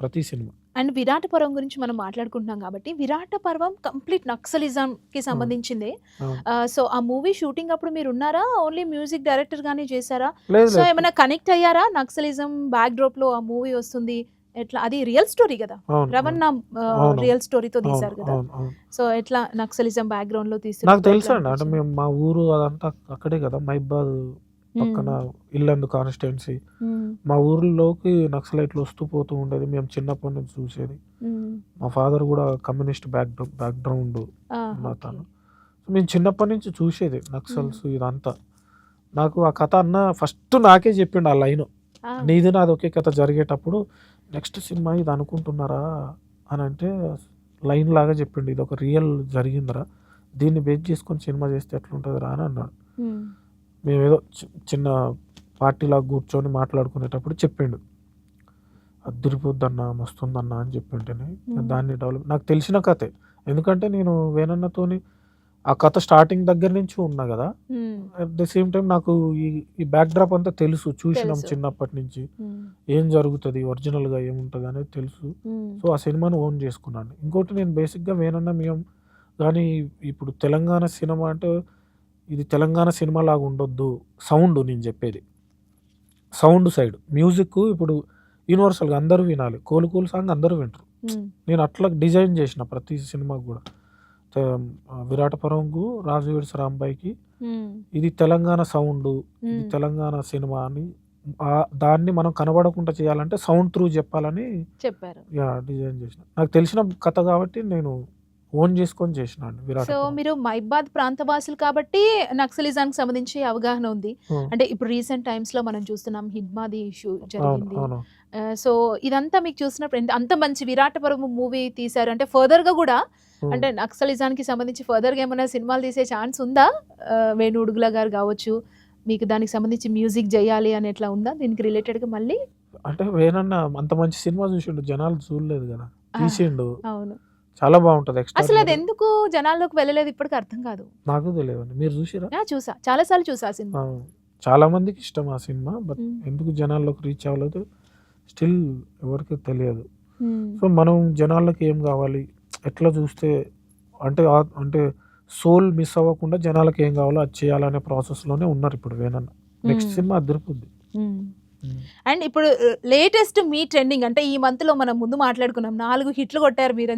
ప్రతి cinema. And విరాట పర్వం గురించి మనం మాట్లాడుకుంటున్నాం కాబట్టి విరాట పర్వం కంప్లీట్ నక్సలిజం కి సంబంధించిందే. సో ఆ మూవీ షూటింగ్ అప్పుడు మీరు ఉన్నారా? ఓన్లీ మ్యూజిక్ డైరెక్టర్ గానే చేశారా? సో ఏమైనా కనెక్ట్ అయ్యారా? నక్సలిజం బ్యాక్ డ్రాప్లో ఆ మూవీ వస్తుంది. ఎట్లా? అది రియల్ స్టోరీ కదా. రవణ. రియల్ స్టోరీతో తీశారు కదా. సో ఎట్లా నక్సలిజం బ్యాక్గ్రౌండ్లో తీసి నాకు తెలుసు అండి అంటే మేము మా ఊరు అదంతా అక్కడే కదా మైబాద్ పక్కన ఇల్లందు కాన్స్టిట్యున్సీ మా ఊర్లోకి నక్సలైట్లు వస్తూ పోతూ ఉండేది. మేము చిన్నప్పటి నుంచి చూసేది. మా ఫాదర్ కూడా కమ్యూనిస్ట్ బ్యాక్ బ్యాక్గ్రౌండ్ తను. సో మేము చిన్నప్పటి నుంచి చూసేది నక్సల్స్ ఇదంతా. నాకు ఆ కథ అన్న ఫస్ట్ నాకే చెప్పిండు ఆ లైన్. నీది నాది ఒకే కథ జరిగేటప్పుడు నెక్స్ట్ సినిమా ఇది అనుకుంటున్నారా అని అంటే లైన్ లాగా చెప్పిండు. ఇది ఒక రియల్ జరిగిందిరా. దీన్ని బేస్ చేసుకొని సినిమా చేస్తే ఎట్లుంటుందిరా అని అన్నాడు. మేమేదో చిన్న పార్టీలాగా కూర్చొని మాట్లాడుకునేటప్పుడు చెప్పిండు. అద్దరిపోద్దన్న మస్తుందన్న అని చెప్పింటేనే. దాన్ని డెవలప్ నాకు తెలిసిన కథే. ఎందుకంటే నేను వేనన్నతోని ఆ కథ స్టార్టింగ్ దగ్గర నుంచి ఉన్నా కదా. అట్ ద సేమ్ టైం నాకు ఈ ఈ బ్యాక్ డ్రాప్ అంతా తెలుసు చూసినాం. చిన్నప్పటి నుంచి. ఏం జరుగుతుంది ఒరిజినల్గా ఏముంటుంది అనేది తెలుసు. సో ఆ సినిమాను ఓన్ చేసుకున్నాను. ఇంకోటి నేను బేసిక్గా వేనన్న మేము కానీ ఇప్పుడు తెలంగాణ సినిమా అంటే ఇది తెలంగాణ సినిమా లాగా ఉండొద్దు. సౌండ్ నేను చెప్పేది. Sound side. మ్యూజిక్ ఇప్పుడు యూనివర్సల్గా అందరూ వినాలి. కోలు కోలు సాంగ్ అందరూ వింటారు. నేను అట్లా డిజైన్ చేసిన ప్రతి సినిమాకు కూడా. తే- విరాట పరంకు రాజు విడ్స్ రాంబాయికి ఇది తెలంగాణ సౌండ్. ఇది తెలంగాణ సినిమా అని దాన్ని మనం కనబడకుండా చేయాలంటే సౌండ్ త్రూ చెప్పాలని చెప్పారు. యా డిజైన్ చేసిన. నాకు తెలిసిన కథ కాబట్టి నేను ఓన్ చేసుకొని చేసిన అండి విరాట సో. మీరు మైబాద్ ప్రాంతవాసులు కాబట్టి నక్సలిజానికి సంబంధించి అవగాహన ఉంది. అంటే ఇప్పుడు రీసెంట్ టైమ్స్లో మనం చూస్తున్నాం హిడ్మాది ఇష్యూ జరిగింది. సో ఇదంతా మీకు చూసినప్పుడు అంత మంచి విరాటపురం మూవీ తీశారు? అంటే ఫర్దర్గా కూడా. అంటే నక్సలిజానికి సంబంధించి ఫర్దర్గా ఏమైనా సినిమాలు తీసే ఛాన్స్ ఉందా? వేణు ఉడుగుల గారు కావచ్చు మీకు దానికి సంబంధించి మ్యూజిక్ చేయాలి అని ఎట్లా ఉందా? దీనికి రిలేటెడ్గా మళ్ళీ అంటే వేనన్న అంత మంచి సినిమా చూసిండు జనాలు చూడలేదు కదా. తీసిండు. అవును. చాలా బాగుంటది అసలు అది ఎందుకు జనాల్లోకి వెళ్ళలేదు ఇప్పటికి అర్థం కాదు. నాకు తెలియదు మీరు చూసిరా? చూసా. చాలా సార్లు చూసా ఆ సినిమా. చాలా మందికి ఇష్టం ఆ సినిమా బట్. ఎందుకు జనాల్లోకి రీచ్ అవ్వలేదు స్టిల్ ఎవరికి తెలియదు. సో మనం జనాలకి ఏం కావాలి? ఎట్లా చూస్తే అంటే అంటే సోల్ మిస్ అవ్వకుండా జనాలకి ఏం కావాలో అది చేయాలనే ప్రాసెస్లోనే ఉన్నారు ఇప్పుడు వేనన్న నెక్స్ట్. సినిమా అదిరిపోద్ది. అండ్ ఇప్పుడు లేటెస్ట్ మీ ట్రెండింగ్ అంటే ఈ మంత్లో మనం ముందు మాట్లాడుకున్నాం. నాలుగు హిట్లు కొట్టారు మీరు